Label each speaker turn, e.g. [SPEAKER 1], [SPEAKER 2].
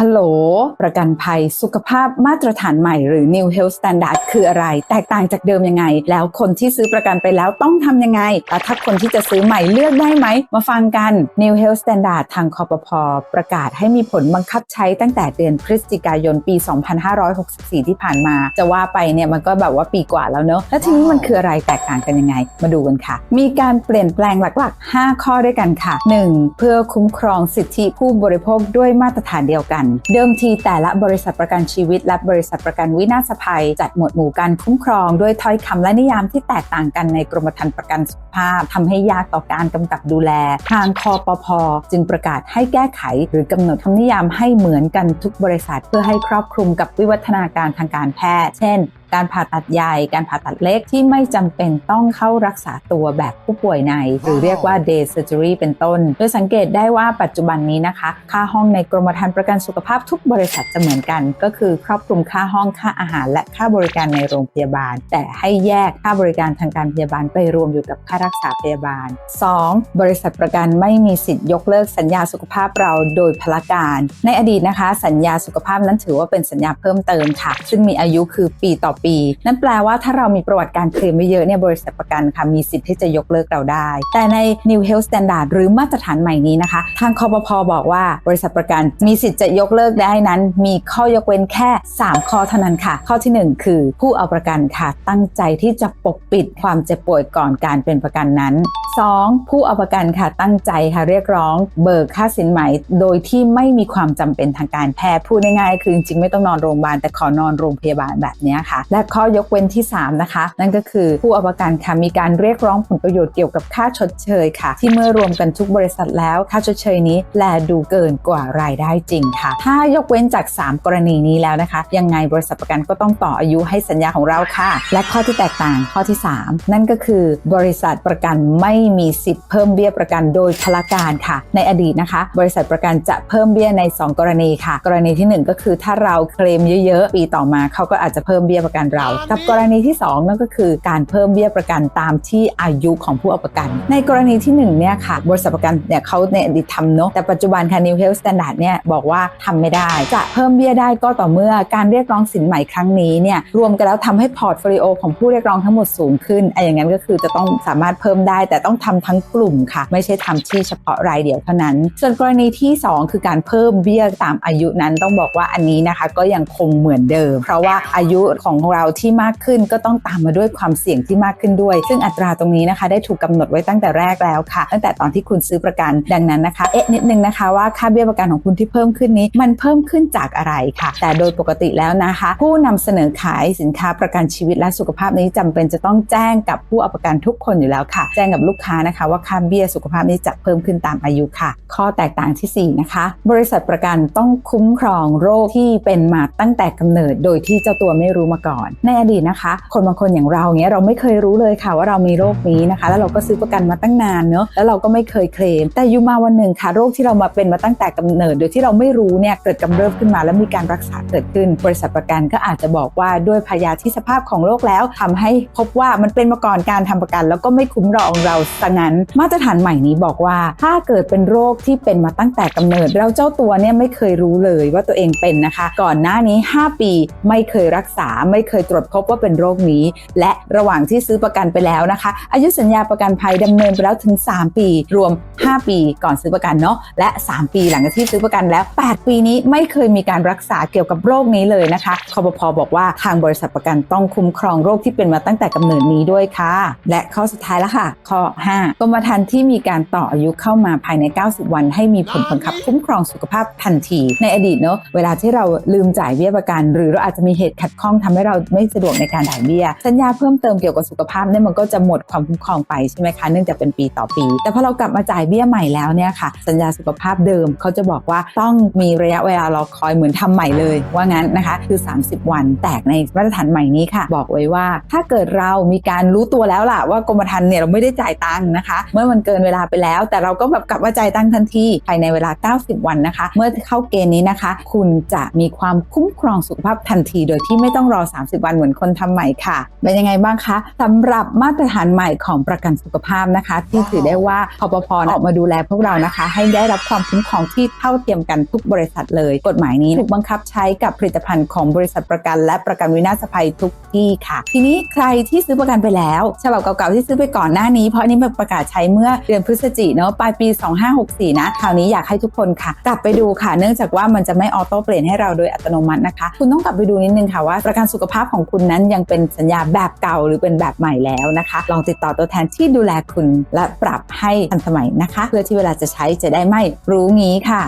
[SPEAKER 1] ฮัลโหล ประกันภัยสุขภาพมาตรฐานใหม่หรือ New Health Standard คืออะไร แตกต่างจากเดิมยังไง แล้วคนที่ซื้อประกันไปแล้วต้องทำยังไงแล้วถ้าคนที่จะซื้อใหม่เลือกได้ไหม มาฟังกัน New Health Standard ทางคอปพประกาศให้มีผลบังคับใช้ตั้งแต่เดือนพฤศจิกายนปี 2564 ที่ผ่านมา จะว่าไปเนี่ยมันก็แบบว่าปีกว่าแล้วเนอะแล้วทีนี้มันคืออะไรแตกต่างกันยังไง มาดูกันค่ะ มีการเปลี่ยนแปลงหลักๆ 5 ข้อด้วยกันค่ะ 1. เพื่อคุ้มครองสิทธิผู้บริโภคด้วยมาตรฐานเดียวกันเดิมทีแต่ละบริษัทประกันชีวิต และบริษัทประกันวินาศภัย จัดหมวดหมู่การคุ้มครองด้วยถ้อยคำและนิยามที่แตกต่างกันในกรมธรรม์ประกันสุขภาพทำให้ยากต่อการกำกับดูแล ทางคอปพจึงประกาศให้แก้ไข หรือกำหนดคำนิยามให้เหมือนกันทุกบริษัท เพื่อให้ครอบคลุมกับวิวัฒนาการทางการแพทย์ เช่นการผ่าตัดใหญ่ การผ่าตัดเล็กที่ไม่จำเป็นต้องเข้ารักษาตัวแบบผู้ป่วยใน หรือเรียกว่า day surgery เป็นต้น โดยสังเกตได้ว่าปัจจุบันนี้นะคะ ค่าห้องในกรมธรรม์ประกันสุขภาพทุกบริษัทจะเหมือนกัน ก็คือครอบคลุมค่าห้องค่าอาหาร และค่าบริการในโรงพยาบาล แต่ให้แยกค่าบริการทางการพยาบาลไปรวมอยู่กับค่ารักษาพยาบาล 2. บริษัทประกันไม่มีสิทธิ์ยกเลิกสัญญาสุขภาพเราโดยพละการ ในอดีตนะคะ สัญญาสุขภาพนั้นถือว่าเป็นสัญญาเพิ่มเติมค่ะ ซึ่งมีอายุคือปีต่อปี นั่นแปลว่าถ้าเรามีประวัติการเคลมไม่เยอะเนี่ยบริษัทประกันค่ะมีสิทธิ์ที่จะยกเลิกเราได้ แต่ใน New Health Standard หรือมาตรฐานใหม่นี้นะคะ ทางคอปพบอกว่าบริษัทประกันมีสิทธิ์จะยกกเลิกได้นั้น มีข้อยกเว้นแค่ 3 ข้อเท่านั้นค่ะ ข้อทีหนึ่1 คือ ผู้เอาประกันค่ะ ตั้งใจที่จะปกปิดความเจ็บป่วยก่อนการเป็นประกันนั้น 2. ผู้เอาประกันค่ะตั้งใจค่ะเรียกร้อง เบิกค่าสินไหมโดยที่ไม่มีความจำเป็นทางการแพทย์พูดง่ายๆคือจริงๆไม่ต้องนอนโรงพยาบาลแต่ขอนอนโรงพยาบาลแบบนี้ค่ะ และข้อยกเว้นที่ 3 นะคะ นั่นก็คือผู้เอาประกันค่ะมีการเรียกร้องผลประโยชน์เกี่ยวกับค่าชดเชยค่ะ ที่เมื่อรวมกันทุกบริษัทแล้วค่าชดเชยนี้แลดูเกินกว่ารายได้จริงค่ะถ้ายกเว้นจาก 3 กรณีนี้แล้วนะคะ ยังไงบริษัทประกันก็ต้องต่ออายุให้สัญญาของเราค่ะ และข้อที่แตกต่างข้อที่ 3 นั่นก็คือบริษัทประกันไม่มีสิทธิ์เพิ่มเบี้ยประกันโดยพละการค่ะ ในอดีตนะคะ บริษัทประกันจะเพิ่มเบี้ยใน 2 กรณีค่ะ กรณีทีหนึ่1 ก็คือถ้าเราเคลมเยอะๆ ปีต่อมาเขาก็อาจจะเพิ่มเบี้ยประกันเรา กับกรณีที่ 2 นั่นก็คือการเพิ่มเบี้ยประกันตามที่อายุของผู้เอาประกัน ในกรณีที่1เนี่ยค่ะบริษัทประกันเนี่ยเขาในอดีตทำเนาะแต่ปัจจุบันค่ะ New Health Standard เนี่ยบอกว่าทำไม่ได้ จะเพิ่มเบี้ยได้ก็ต่อเมื่อการเรียกร้องสินใหม่ครั้งนี้เนี่ยรวมกันแล้วทำให้พอร์ตโฟลิโอของผู้เรียกร้องทั้งหมดสูงขึ้นไอ้อย่างนั้นก็คือจะต้องสามารถเพิ่มได้ แต่ต้องทำทั้งกลุ่มค่ะ ไม่ใช่ทำที่เฉพาะรายเดียวเท่านั้น ส่วนกรณีที่ 2 คือการเพิ่มเบี้ยตามอายุนั้นต้องบอกว่าอันนี้นะคะก็ยังคงเหมือนเดิม เพราะว่าอายุของเราที่มากขึ้นก็ต้องตามมาด้วยความเสี่ยงที่มากขึ้นด้วย ซึ่งอัตราตรงนี้นะคะ ได้ถูกกาหนดไว้ตั้งแต่แรกแล้วค่ะ ตั้งแต่ตอนที่คุณซื้อประกันดังนั้นนะคะ เอ๊ะนิดนึงนะคะว่าค่าเบี้ยประกันของคุณที่เพิ่มขึ้นนี้มันเพิ่มขึ้นจากอะไรค่ะ แต่โดยปกติแล้วนะคะ ผู้นำเสนอขายสินค้าประกันชีวิตและสุขภาพนี้จำเป็นจะต้องแจ้งกับผู้เอาประกันทุกคนอยู่แล้วค่ะ แจ้งกับลูกค้านะคะว่าค่าเบี้ยสุขภาพนี้จะเพิ่มขึ้นตามอายุค่ะ ข้อแตกต่างที่ 4 นะคะ บริษัทประกันต้องคุ้มครองโรคที่เป็นมาตั้งแต่กำเนิด โดยที่เจ้าตัวไม่รู้มาก่อน ในอดีตนะคะ คนบางคนอย่างเราเนี้ยเราไม่เคยรู้เลยค่ะว่าเรามีโรคนี้นะคะ แล้วเราก็ซื้อประกันมาตั้งนานเนอะแล้วเราก็ไม่เคยเคลม แต่อยู่มาวันหนึ่งค่ะ โรคที่เรามาเป็นมาตั้งแต่กำเนิด โดยที่เราไม่รู้เนี่ยเกิดกำเริบขึ้นมาแล้วมีการรักษาเกิดขึ้น บริษัทประกันก็อาจจะบอกว่าด้วยพยาธิสภาพของโรคแล้วทำให้พบว่ามันเป็นมาก่อนการทำประกัน แล้วก็ไม่คุ้มรองเราซะงั้น มาตรฐานใหม่นี้บอกว่า ถ้าเกิดเป็นโรคที่เป็นมาตั้งแต่กำเนิด เราเจ้าตัวเนี่ยไม่เคยรู้เลยว่าตัวเองเป็นนะคะ ก่อนหน้านี้ 5 ปีไม่เคยรักษาไม่เคยตรวจพบว่าเป็นโรคนี้ และระหว่างที่ซื้อประกันไปแล้วนะคะ อายุสัญญาประกันภัยดำเนินไปแล้วถึง 3 ปี รวม 5 ปี ก่อนซื้อประกันเนาะและ 3 ปีหลังจากที่ซื้อประกันแล้ว 8ปีนี้ไม่เคยมีการรักษาเกี่ยวกับโรคนี้เลยนะคะคอปพอบอกว่าทางบริษัทประกันต้องคุ้มครองโรคที่เป็นมาตั้งแต่กำเนิดนี้ด้วยค่ะ และข้อสุดท้ายแล้วค่ะ ข้อ 5 กรมธรรม์ที่มีการต่ออายุเข้ามาภายใน 90 วัน ให้มีผลบังคับคุ้มครองสุขภาพทันที ในอดีตเนาะเวลาที่เราลืมจ่ายเบี้ยประกัน หรือเราอาจจะมีเหตุขัดข้องทำให้เราไม่สะดวกในการจ่ายเบี้ย สัญญาเพิ่มเติมเกี่ยวกับสุขภาพเนี่ยมันก็จะหมดความคุ้มครองไปใช่ไหมคะเนื่องจากเป็นปีต่อปี แต่พอเรากลับมาจ่ายเบี้ยใหม่แล้วเนี่ยค่ะ สัญญาสุขภาพเดิมเขาจะบอกว่าต้องมีระยะเวลารอคอยเหมือนทำใหม่เลยว่างั้นนะคะคือ 30 วันแตกในมาตรฐานใหม่นี้ค่ะ บอกไว้ว่าถ้าเกิดเรามีการรู้ตัวแล้วล่ะว่ากรมธรรม์เนี่ยเราไม่ได้จ่ายตังค์นะคะ เมื่อมันเกินเวลาไปแล้ว แต่เราก็แบบกลับมาจ่ายตังค์ทันทีภายในเวลา 90 วันนะคะ เมื่อเข้าเกณฑ์นี้นะคะ คุณจะมีความคุ้มครองสุขภาพทันที โดยที่ไม่ต้องรอ 30 วันเหมือนคนทำใหม่ค่ะเป็นยังไงบ้างคะสำหรับมาตรฐานใหม่ของประกันสุขภาพนะคะ ที่ถือได้ว่าคอปพออกมาดูแลพวกเรานะคะ ให้ได้รับความคุ้มครองที่เท่าเทียมกันทุกบริริษัทเลย กฎหมายนี้ถูกบังคับใช้กับผลิตภัณฑ์ของบริษัทประกัน และประกันวินาศภัยทุกที่ค่ะ ทีนี้ใครที่ซื้อประกันไปแล้วฉบับเก่าๆที่ซื้อไปก่อนหน้านี้เพราะอันนี้มันประกาศใช้เมื่อเดือนพฤศจิกเนาะปลายปี 2564 นะคราวนี้อยากให้ทุกคนค่ะ กลับไปดูค่ะ เนื่องจากว่ามันจะไม่ออโต้เปลี่ยนให้เราโดยอัตโนมัตินะคะ คุณต้องกลับไปดูนิดนึงค่ะว่าประกันสุขภาพของคุณนั้นยังเป็นสัญญาแบบเก่าหรือเป็นแบบใหม่แล้วนะคะ ลองติดต่อตัวแทนที่ดูแลคุณและปรับให้ทันสมัยนะคะ เพื่อที่เวลาจะใช้จะได้ไม่รู้งี้ค่ะ